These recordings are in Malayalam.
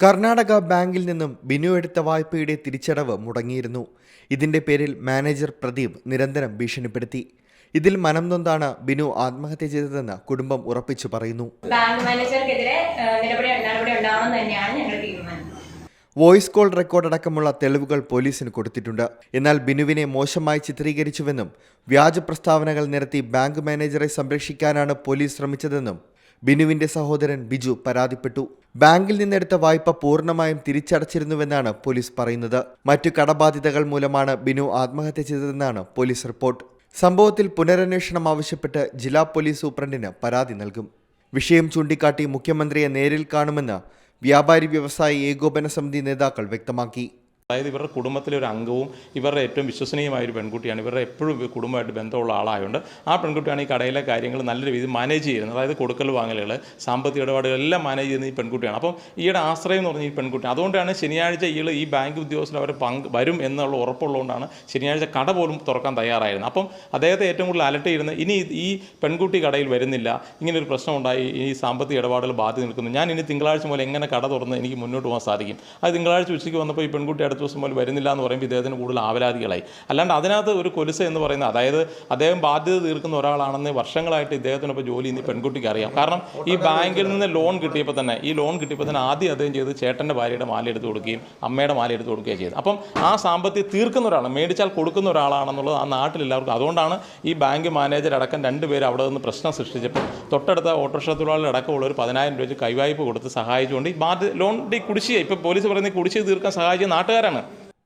കർണാടക ബാങ്കിൽ നിന്നും ബിനു എടുത്ത വായ്പയുടെ തിരിച്ചടവ് മുടങ്ങിയിരുന്നു. ഇതിന്റെ പേരിൽ മാനേജർ പ്രദീപ് നിരന്തരം ഭീഷണിപ്പെടുത്തി. ഇതിൽ മനം നൊന്താണ് ബിനു ആത്മഹത്യ ചെയ്തതെന്ന് കുടുംബം ഉറപ്പിച്ചു പറയുന്നു. ബാങ്ക് മാനേജർക്കെതിരെ ഏഹ്, നടപടി നടപടി ഉണ്ടാവണമെന്ന് തന്നെയാണ് ഞങ്ങളുടെ തീരുമാനം. വോയിസ് കോൾ റെക്കോർഡ് അടക്കമുള്ള തെളിവുകൾ പോലീസിന് കൊടുത്തിട്ടുണ്ട്. എന്നാൽ ബിനുവിനെ മോശമായി ചിത്രീകരിച്ചുവെന്നും വ്യാജ പ്രസ്താവനകൾ നിരത്തി ബാങ്ക് മാനേജറെ സംരക്ഷിക്കാനാണ് പോലീസ് ശ്രമിച്ചതെന്നും ബിനുവിന്റെ സഹോദരൻ ബിജു പരാതിപ്പെട്ടു. ബാങ്കിൽ നിന്നെടുത്ത വായ്പ പൂർണമായും തിരിച്ചടച്ചിരുന്നുവെന്നാണ് പോലീസ് പറയുന്നത്. മറ്റു കടബാധ്യതകൾ മൂലമാണ് ബിനു ആത്മഹത്യ ചെയ്തതെന്നാണ് പോലീസ് റിപ്പോർട്ട്. സംഭവത്തിൽ പുനരന്വേഷണം ആവശ്യപ്പെട്ട് ജില്ലാ പോലീസ് സൂപ്രണ്ടിന് പരാതി നൽകും. വിഷയം ചൂണ്ടിക്കാട്ടി മുഖ്യമന്ത്രിയെ നേരിൽ കാണുമെന്ന് വ്യാപാരി വ്യവസായി ഏകോപന സമിതി നേതാക്കൾ വ്യക്തമാക്കി. അതായത് ഇവരുടെ കുടുംബത്തിലെ ഒരു അംഗവും ഇവരുടെ ഏറ്റവും വിശ്വസനീയമായ ഒരു പെൺകുട്ടിയാണ്. ഇവരുടെ എപ്പോഴും കുടുംബമായിട്ട് ബന്ധമുള്ള ആളായതുകൊണ്ട് ആ പെൺകുട്ടിയാണ് ഈ കടയിലെ കാര്യങ്ങൾ നല്ല രീതിയിൽ മാനേജ് ചെയ്യുന്നത്. അതായത് കൊടുക്കൽ വാങ്ങലുകൾ സാമ്പത്തിക ഇടപാടുകൾ എല്ലാം മാനേജ് ചെയ്യുന്ന ഈ പെൺകുട്ടിയാണ്. അപ്പം ഈയുടെ ആശ്രയം എന്ന് പറഞ്ഞ ഈ പെൺകുട്ടി അതുകൊണ്ടാണ് ശനിയാഴ്ച ഇയാൾ ഈ ബാങ്ക് ഉദ്യോഗസ്ഥർ അവർ പങ്ക് വരും എന്നുള്ള ഉറപ്പുള്ളതുകൊണ്ടാണ് ശനിയാഴ്ച കട പോലും തുറക്കാൻ തയ്യാറായിരുന്നത്. അപ്പം അദ്ദേഹത്തെ ഏറ്റവും കൂടുതൽ അലട്ടിയിരുന്നത് ചെയ്യുന്നത് ഇനി ഈ പെൺകുട്ടി കടയിൽ വരുന്നില്ല. ഇങ്ങനൊരു ഒരു പ്രശ്നം ഉണ്ടായി ഈ സാമ്പത്തിക ഇടപാടുകൾ ബാധ്യത നിൽക്കുന്നു. ഞാൻ ഇനി തിങ്കളാഴ്ച മുതൽ എങ്ങനെ കട തുറന്ന് എനിക്ക് മുന്നോട്ട് പോകാൻ സാധിക്കും? അത് തിങ്കളാഴ്ച ഉച്ചയ്ക്ക് വന്നപ്പോൾ ഈ പെൺകുട്ടി അടുത്ത ദിവസം മുതൽ വരുന്നില്ല എന്ന് പറയുമ്പോൾ ഇദ്ദേഹത്തിന് കൂടുതൽ ആവരാധികളായി അല്ലാണ്ട് അതിനകത്ത് ഒരു കൊലുസ എന്ന് പറയുന്നത് അതായത് അദ്ദേഹം ബാധ്യത തീർക്കുന്ന ഒരാളാണെന്ന് വർഷങ്ങളായിട്ട് ഇദ്ദേഹത്തിനൊപ്പം ജോലി ഇന്ന് പെൺകുട്ടിക്ക് അറിയാം. കാരണം ഈ ബാങ്കിൽ നിന്ന് ലോൺ കിട്ടിയപ്പോൾ തന്നെ ഈ ലോൺ കിട്ടിയപ്പോൾ തന്നെ ആദ്യം അദ്ദേഹം ചെയ്ത് ചേട്ടന്റെ ഭാര്യയുടെ മാല എടുത്ത് കൊടുക്കുകയും അമ്മയുടെ മാല എടുത്ത് കൊടുക്കുകയും ചെയ്തു. അപ്പം ആ സാമ്പത്തികം തീർക്കുന്ന ഒരാളാണ് മേടിച്ചാൽ കൊടുക്കുന്ന ഒരാളാണെന്നുള്ളത് ആ നാട്ടിൽ എല്ലാവർക്കും അതുകൊണ്ടാണ് ഈ ബാങ്ക് മാനേജർ അടക്കം രണ്ടുപേർ അവിടെ നിന്ന് പ്രശ്നം സൃഷ്ടിച്ചപ്പോൾ തൊട്ടടുത്ത ഓട്ടോറിക്ഷ തൊഴിലാളി അടക്കമുള്ള ഒരു പതിനായിരം രൂപ കൈവായ്പ കൊടുത്ത് സഹായിച്ചുകൊണ്ട് ഈ ബാധ്യത ലോണിന്റെ കുടിശ്ശിക ഇപ്പോൾ പോലീസ് പറയുന്നത് കുടിശ്ശിക തീർക്കാൻ സഹായിച്ച നാട്ടുകാരാണ്.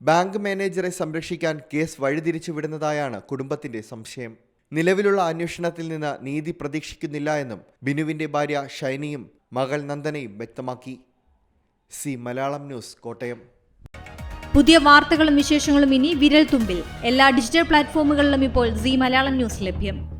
ബാങ്ക് മാനേജറെ സംരക്ഷിക്കാൻ കേസ് വഴിതിരിച്ചു വിടുന്നതായാണ് കുടുംബത്തിന്റെ സംശയം. നിലവിലുള്ള അന്വേഷണത്തിൽ നിന്ന് നീതി പ്രതീക്ഷിക്കുന്നില്ല എന്നും ബിനുവിന്റെ ഭാര്യ ഷൈനിയും മകൾ നന്ദനയും വ്യക്തമാക്കി. C Malayalam news Kottayam. പുതിയ വാർത്തകളും വിശേഷങ്ങളും ഇനി വിരൽ തുമ്പിൽ എല്ലാ ഡിജിറ്റൽ പ്ലാറ്റ്ഫോമുകളിലും ഇപ്പോൾ സി മലയാളം ന്യൂസ് ലഭ്യം.